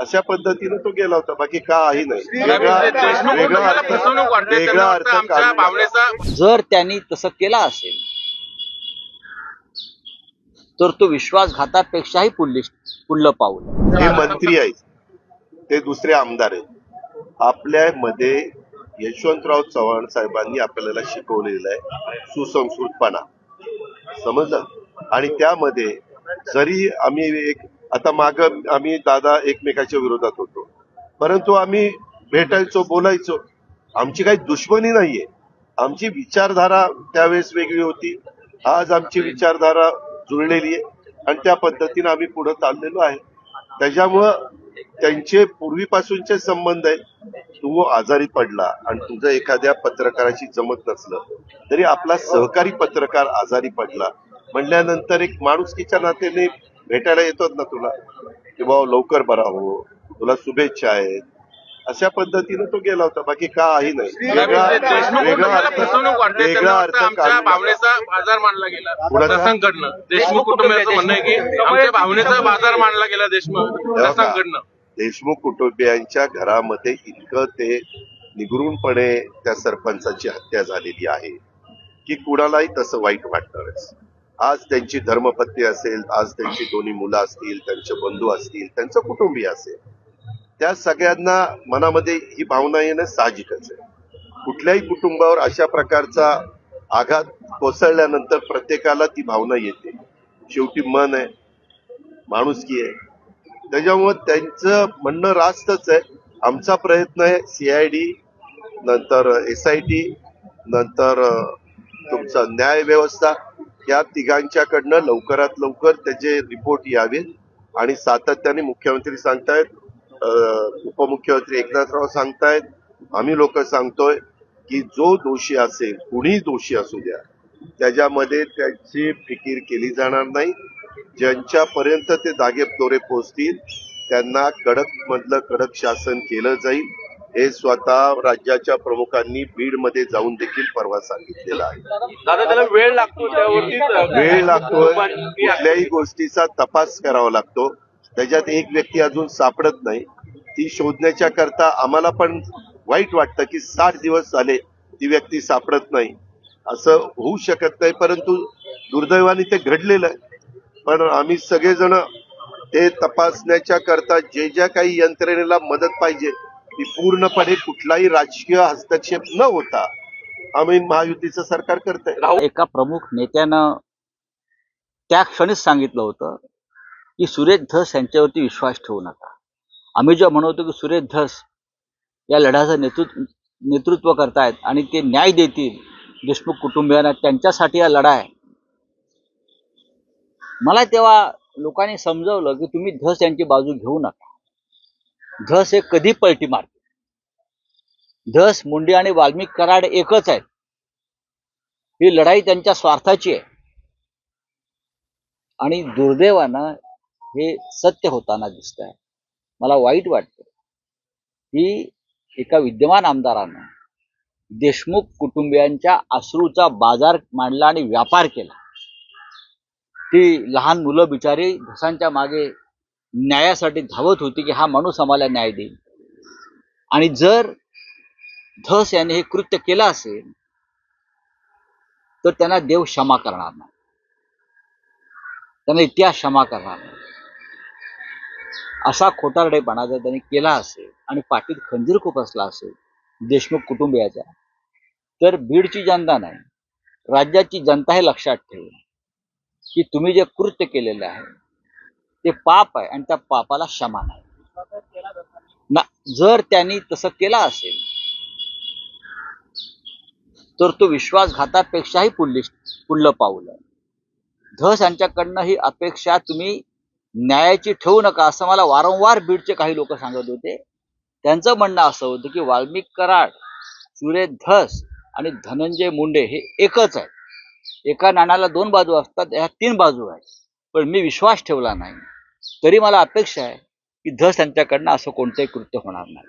अशा पद्धतीनं तो गेला होता. बाकी काही नाही. वेगळा वेगळा अर्थ वेगळा अर्थ जर त्यांनी तसं केलं असेल तर तो विश्वासघातापेक्षाही पुढली पुढलं पाऊल. हे मंत्री आहेत. ते दुसरे आमदार आहेत. आपल्यामध्ये यशवंतराव चव्हाण साहेबांनी आपल्याला शिकवलेलं आहे सुसंस्कृतपणा. समजलं? आणि त्यामध्ये जरी आम्ही एक आता माग आम्ही दादा एकमेकाच्या विरोधात होतो. परंतु आम्ही भेटायचो बोलायचो. आमची काही दुश्मनी नाहीये. आमची विचारधारा त्यावेळेस वेगळी होती. आज आमची विचारधारा जुळलेली आहे आणि त्या पद्धतीने आम्ही पुढे चाललेलो आहे. त्याच्यामुळं त्यांचे पूर्वीपासूनचे संबंध आहेत. तू आजारी पडला आणि तुझं एखाद्या पत्रकाराशी जमत नसलं तरी आपला सहकारी पत्रकार आजारी पडला. म्हणल्यानंतर एक माणुसकीच्या नात्याने भेटायला येतोच ना तुला? की बाबा लवकर बरा हो तुला शुभेच्छा आहेत. अशा पद्धतीनं तो गेला होता बाकी काही नाही. वेगळा देशमुख वेगळा कुटुंबाला अर्थ फसवणूक वाटते त्यांना वेगळा वाटतं अर्थ आमच्या काढू नका. भावनेचा बाजार मांडला गेला. कुणाचा? प्रसंगकडनं देशमुख कुटुंबियाचं म्हणणं आहे की आमच्या भावनेचा बाजार मांडला गेला देशमुख. प्रसंगकडनं देशमुख कुटुंबियांच्या घरामध्ये इतकं ते निगरूनपणे त्या सरपंचाची हत्या झालेली आहे की कुणालाही तसं वाईट वाटणारच. आज त्यांची धर्मपत्नी असेल आज त्यांची दोन्ही मुलं असतील त्यांचे बंधू असतील त्यांचं कुटुंबीय असेल. त्या सगळ्यांना मनामध्ये ही भावना येणं साहजिकच आहे. कुठल्याही कुटुंबावर अशा प्रकारचा आघात कोसळल्यानंतर प्रत्येकाला ती भावना येते. शेवटी मन आहे माणुसकी आहे. त्याच्यामुळे त्यांचं म्हणणं रास्तच आहे. आमचा प्रयत्न आहे सीआयडी नंतर एस आय टी नंतर तुमचा न्याय व्यवस्था या तिघांच्याकडनं लवकरात लवकर त्याचे रिपोर्ट यावेत. आणि सातत्याने मुख्यमंत्री सांगतायत उपमुख्यमंत्री एकनाथराव सांगतायत. आम्ही लोक सांगतोय की जो दोषी असेल कुणीही दोषी असू द्या त्याच्यामध्ये त्याची फिकीर केली जाणार नाही. ज्यांच्यापर्यंत ते दागे दोरे पोचतील त्यांना कडक मधलं कडक शासन केलं जाईल. हे स्वतः राज्याच्या प्रमुखांनी बीडमध्ये जाऊन देखील परवा सांगितलेलं आहे. दादा त्याला वेळ लागतो वेळ लागतोय. कुठल्याही गोष्टीचा तपास करावा लागतो. त्याच्यात एक व्यक्ती अजून सापडत नाही. ती शोधण्याच्या करता आम्हाला पण वाईट वाटतं की साठ दिवस झाले ती व्यक्ती सापडत नाही. असं होऊ शकत नाही परंतु दुर्दैवाने ते घडलेलं आहे. पण आम्ही सगळेजण ते तपासण्याच्या करता जे ज्या काही यंत्रणेला मदत पाहिजे की पूर्णपणे कुठलाही राजकीय हस्तक्षेप न होता आम्ही महायुतीचं सरकार करतंय. एका प्रमुख नेत्यानं त्या क्षणीच सांगितलं होतं की सुरेश धस यांच्यावरती विश्वास ठेवू नका. आम्ही जेव्हा म्हणतो की सुरेश धस या लढ्याचं नेतृत्व नेतृत्व करतायत आणि ते न्याय देतील देशमुख कुटुंबियांना त्यांच्यासाठी हा लढा आहे. मला तेव्हा लोकांनी समजवलं की तुम्ही धस यांची बाजू घेऊ नका. धस हे कधी पलटी मारते? धस मुंडे आणि वाल्मिक कराड एकच आहेत. ही लढाई त्यांच्या स्वार्थाची आहे. आणि दुर्दैवानं हे सत्य होताना दिसत आहे मला वाईट वाटतं की एका विद्यमान आमदारानं देशमुख कुटुंबियांच्या अश्रूचा बाजार मांडला आणि व्यापार केला. ती लहान मुलं बिचारी धसांच्या मागे न्यायासाठी धावत होती की हा माणूस आम्हाला न्याय देईल. आणि जर धस याने हे कृत्य केलं असेल तर त्यांना देव क्षमा करणार नाही. त्यांना इतिहास क्षमा करणार नाही. असा खोटारडेपणा जर त्यांनी केला असेल आणि पाठीत खंजीर खूप असला असेल देशमुख कुटुंबियाचा तर बीडची जनता नाही राज्याची जनता हे लक्षात ठेवून की तुम्ही जे कृत्य केलेलं आहे ते पाप आहे आणि त्या पापाला क्षमा नाही. ना जर त्यांनी तसं केलं असेल तर तो विश्वासघातापेक्षाही पुढली पुढलं पाऊल आहे. धस यांच्याकडनं ही अपेक्षा तुम्ही न्यायाची ठेवू नका असं मला वारंवार बीडचे काही लोक सांगत होते. त्यांचं म्हणणं असं होतं की वाल्मिक कराड सुरे धस आणि धनंजय मुंडे हे एकच आहे एका नाण्याला दोन बाजू असतात ह्या तीन बाजू आहेत. पण मी विश्वास ठेवला नाही. तरी मला अपेक्षा आहे की धस त्यांच्याकडनं असं कोणतंही कृत्य होणार नाही.